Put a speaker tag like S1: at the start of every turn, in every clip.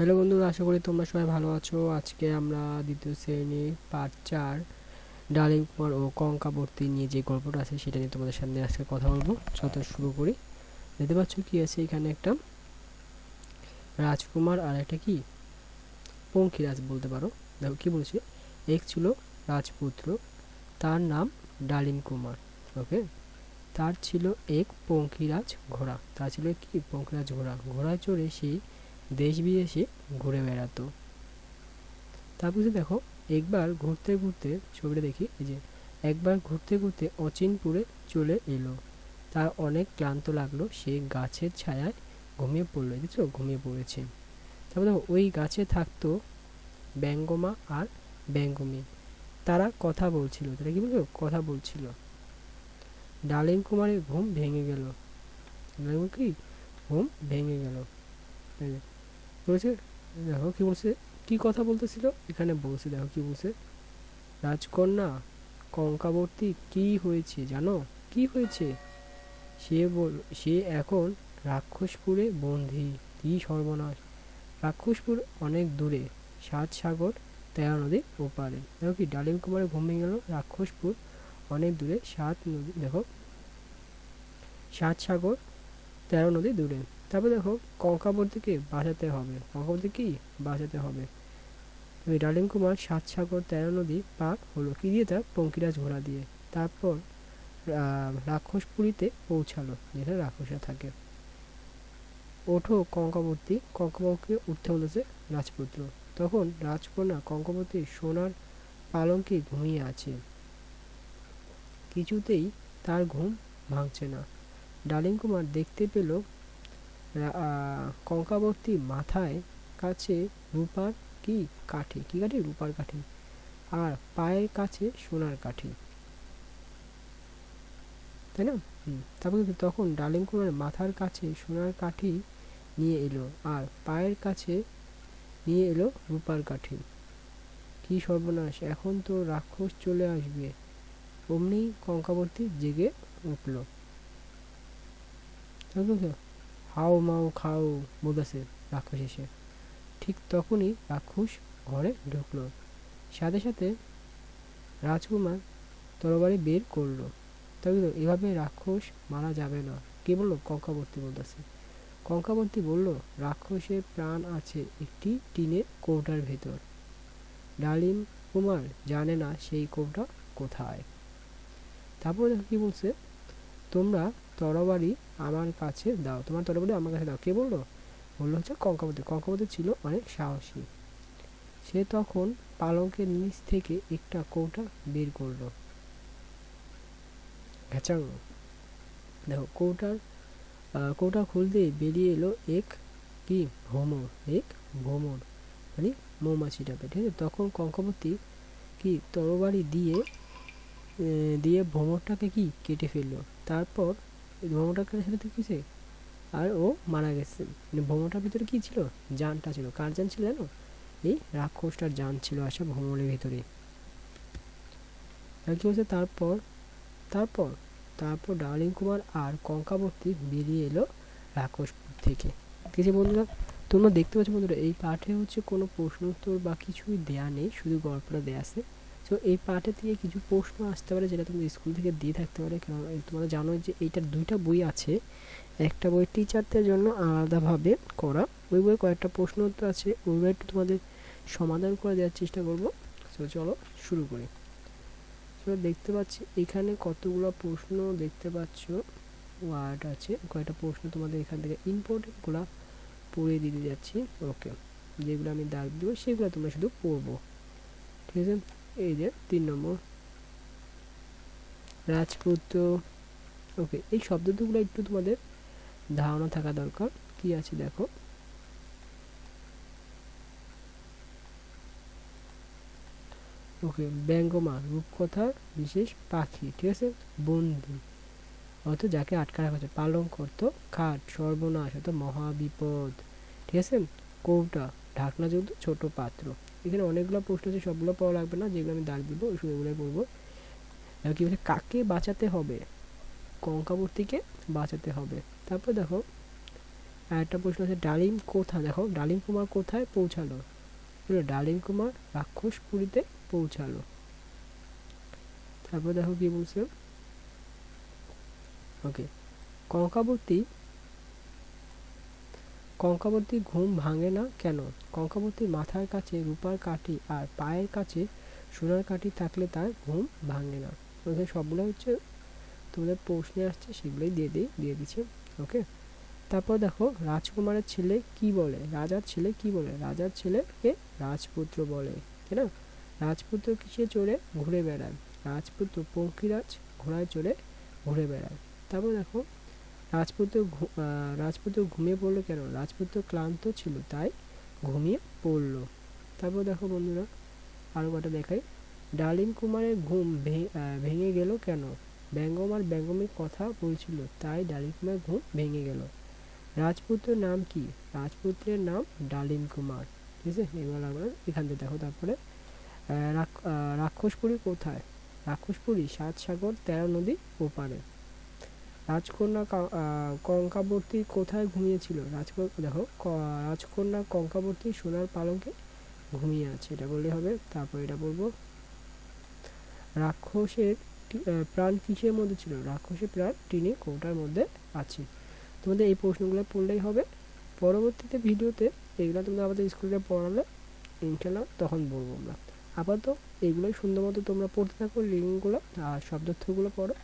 S1: Hello বন্ধুরা, আশা করি তোমরা সবাই ভালো আছো। আজকে আমরা দ্বিতীয় শ্রেণি পার্ট চার, ডালিম কুমার ও কঙ্কাবর্তী নিয়ে যে গল্পটা আছে সেটা নিয়ে তোমাদের সামনে আজকে কথা বলব। চত শুরু করি। দেখতে পাচ্ছ কি আছে? এখানে একটা রাজকুমার আর একটা কি? পঙ্খিরাজ বলতে পারো। দেখো কি বলছে? এক ছিল রাজপুত্র, তার নাম ডালিম কুমার। ওকে? তার ছিল এক পঙ্খিরাজ ঘোড়া। তার ছিল কি? পঙ্খিরাজ ঘোড়া। ঘোড়ায় চড়ে সেই দেশ বিদেশে ঘুরে বেড়াতো। তারপরে দেখো, একবার ঘুরতে ঘুরতে ছবিটা দেখি যে একবার ঘুরতে ঘুরতে অচিনপুরে চলে এলো। তার অনেক ক্লান্ত লাগল, সে গাছের ছায়ায় ঘুমিয়ে পড়ল দেখছ? ঘুমিয়ে পড়েছে। তারপর দেখো, ওই গাছে থাকতো ব্যঙ্গমা আর ব্যঙ্গমী। তারা কথা বলছিল, তারা কি বলল? কথা বলছিল। ডালিম কুমারের ঘুম ভেঙে গেল। কি? ঘুম ভেঙে গেল। বলেছে, দেখো কি বলছে, কি কথা বলতেছিল? এখানে বলছে, দেখো কি বলছে, রাজকন্যা কঙ্কাবর্তী, কি হয়েছে জানো? কি হয়েছে? সে বল, সে এখন রাক্ষসপুরে বন্দি, কি সর্বনাশ। রাক্ষসপুর অনেক দূরে, সাত সাগর, তেরো নদীর ওপারে। দেখো কি, ডালিম কুমারে ঘুম ভেঙে গেল, রাক্ষসপুর অনেক দূরে, সাত নদী, দেখো, সাত সাগর, তেরো নদী দূরে। তারপর দেখো কঙ্কাবর্তীকে বাঁচাতে হবে। কঙ্কাবর্তী কি? বাঁচাতে হবে। ডালিম কুমার, সাত সাগর, তেরো নদী পার হলো কি দিয়ে? তার পঙ্কিরাজ ঘোড়া দিয়ে। তারপর রাক্ষসপুরীতে পৌঁছালো, যেখানে রাক্ষসরা থাকে। ওঠো কঙ্কাবর্তী কঙ্কাবর্তীকে উঠতে বলেছে রাজপুত্র। তখন রাজকন্যা কঙ্কাবর্তী সোনার পালঙ্কে ঘুমিয়ে আছে। কিছুতেই তার ঘুম ভাঙছে না। ডালিম কুমার দেখতে পেল কঙ্কাবর্তী মাথায় কাছে রূপার কি কাঠি? কি কাঠি? রূপার কাঠি। আর পায়ের কাছে সোনার কাঠি। তাই না? তারপর তখন ডালিম কুমার মাথার কাছে সোনার কাঠি নিয়ে এলো আর পায়ের কাছে নিয়ে এলো রূপার কাঠি। কি সর্বনাশ! এখন তো রাক্ষস চলে আসবে। অমনি কঙ্কাবর্তী জেগে উঠল। হাও মাও খাও বলতেছে রাক্ষস এসে ঠিক তখনই রাক্ষস ঘরে ঢুকলো। সাথে সাথে রাজকুমার তরবারি বের করল। তবে এভাবে রাক্ষস মারা যাবে না। কে বলল? কঙ্কাবর্তী বলতেছে। কঙ্কাবর্তী বলল, রাক্ষসের প্রাণ আছে একটি টিনের কৌটার ভেতর। ডালিম কুমার জানে না সেই কৌটা কোথায়। তারপর দেখো কি বলছে? তোমরা তরবারি আমার কাছে দাও। তোমার তরবারি আমার কাছে দাও। কে বলল? বলল হচ্ছে কঙ্কাবতী কঙ্কাবতী ছিল অনেক সাহসী। সে তখন পালকের নিচ থেকে একটা কৌটা বের করল। ঘ্যাচাং। দেখো, কৌটার কৌটা খুলতে বেরিয়ে এলো এক কি? ভ্রমর। এক ভ্রমর। মানে মৌমাছি ঠিক আছে? তখন কঙ্কাবতী কি? তরবারি দিয়ে দিয়ে ভ্রমরটাকে কি? কেটে ফেলল। তারপর ভ্রমরটাকে সাথে কিসে আর ও মারা গেছে। মানে ভ্রমরটার ভিতরে কি ছিল? জানটা ছিল। কার জান ছিল জানো? এই রাক্ষসটার জান ছিল আসা ভ্রমণের ভিতরে। কি বলছে তারপর তারপর তারপর ডার্লিং কুমার আর কঙ্কাবর্তী বেরিয়ে এলো রাক্ষসপুর থেকে। ঠিক আছে বন্ধুরা? তোমরা দেখতে পাচ্ছ বন্ধুরা, এই পাঠে হচ্ছে কোনো প্রশ্ন উত্তর বা কিছুই দেয়া নেই। শুধু গল্পটা দেয়া আছে। তো এই পাঠে থেকে কিছু প্রশ্ন আসতে পারে যেটা তুমি স্কুল থেকে দিয়ে থাকতে পারে। কারণ তোমরা জানো যে এইটার দুইটা বই আছে। একটা বই টিচারদের জন্য আলাদাভাবে করা। ওই বইয়ে কয়েকটা প্রশ্ন আছে। ওই বই একটু তোমাদের সমাধান করে দেওয়ার চেষ্টা করব। তো চলো শুরু করি। দেখতে পাচ্ছি এখানে কতগুলো প্রশ্ন দেখতে পাচ্ছ। ওয়ার্ড আছে। কয়েকটা প্রশ্ন তোমাদের এখান থেকে ইম্পর্টেন্টগুলো পড়ে দিতে যাচ্ছি। ওকে যেগুলো আমি দাগ দেবো, সেগুলো তোমরা শুধু পড়ব। ঠিক আছে? এই যে তিন নম্বর। রাজপুত্র, ওকে, এই শব্দগুলো একটু তোমাদের ধারণা থাকা দরকার। কি আছে দেখো। ওকে ব্যঙ্গমা রূপকথার বিশেষ পাখি, ঠিক আছে? বন্দি অত যাকে আটকা রাখা হচ্ছে পালন করতো, খাট, সর্বনাশ অত মহাবিপদ, ঠিক আছে? কৌটা, ঢাকনা যুদ্ধ ছোট পাত্র। এখানে অনেকগুলো প্রশ্ন আছে, সবগুলো পাওয়া লাগবে না, যেগুলো আমি দাগ দিব এগুলোই পড়ব। কি বলছে কাকে বাঁচাতে হবে? কঙ্কাবর্তীকে বাঁচাতে হবে। তারপর দেখো একটা প্রশ্ন আছে, ডালিম কোথায়? দেখো, ডালিম কুমার কোথায় পৌঁছালো? ডালিম কুমার রাক্ষসপুরীতে পৌঁছালো। তারপর দেখো কি বলছে? ওকে, কঙ্কাবর্তী কঙ্কাবর্তী ঘুম ভাঙে না কেন? কঙ্কাবর্তীর মাথার কাছে রূপার কাঠি আর পায়ের কাছে সোনার কাঠি থাকলে তার ঘুম ভাঙে না। ওকে সবগুলো হচ্ছে তোমাদের প্রশ্নে আসছে, সেগুলোই দিয়ে দিই, দিয়ে দিচ্ছে, ওকে? তারপর দেখো, রাজকুমারের ছেলে কি বলে? রাজার ছেলে কি বলে? রাজার ছেলেকে রাজপুত্র বলে, তাই না? রাজপুত্র কিসে চড়ে? ঘুরে বেড়ায়। রাজপুত্র পঙ্কিরাজ ঘোড়ায় চড়ে ঘুরে বেড়ায়। তারপর দেখো রাজপুত্র রাজপুত্র ঘুমিয়ে পড়ল কেন? রাজপুত্র ক্লান্ত ছিল, তাই ঘুমিয়ে পড়ল। তারপর দেখো বন্ধুরা আরও কটা দেখাই। ডালিম কুমারের ঘুম ভেঙে গেল কেন? ব্যঙ্গম আর ব্যঙ্গমের কথা বলছিল, তাই ডালিম কুমারের ঘুম ভেঙে গেল। রাজপুত্রের নাম কি? রাজপুত্রের নাম ডালিম কুমার। ঠিক আছে? এবার আমরা এখান থেকে দেখো তারপরে। রাক্ষসপুরী কোথায়? রাক্ষসপুরী সাত সাগর তেরো নদী ওপারে। রাজকন্যা কঙ্কাবর্তী কোথায় ঘুমিয়েছিল? রাজক দেখো রাজকন্যা কঙ্কাবর্তী সোনার পালঙ্কে ঘুমিয়ে আছে। এটা বললে হবে, তারপর এটা বলব। রাক্ষসের প্রাণ কিসের মধ্যে ছিল? রাক্ষসের প্রাণ টিনে কৌটার মধ্যে আছে। তোমাদের এই প্রশ্নগুলো পড়লেই হবে। পরবর্তীতে ভিডিওতে এগুলো তোমরা আমাদের স্কুলে পড়ালে ইনশাল্লাহ তখন বলব আমরা। আপাতত এইগুলোই সুন্দর মতো তোমরা পড়তে থাকো লিঙ্কগুলো আর শব্দার্থগুলো পড়ো।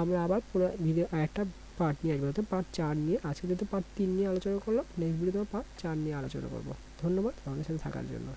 S1: আমরা আবার পুরো ভিডিও একটা পার্ট নিয়ে আসব পার্ট চার নিয়ে, আজকে যেহেতু পার্ট তিন নিয়ে আলোচনা করলাম নেক্সট ভিডিওতে পার্ট চার নিয়ে আলোচনা করব। ধন্যবাদ আমাদের সাথে থাকার জন্য।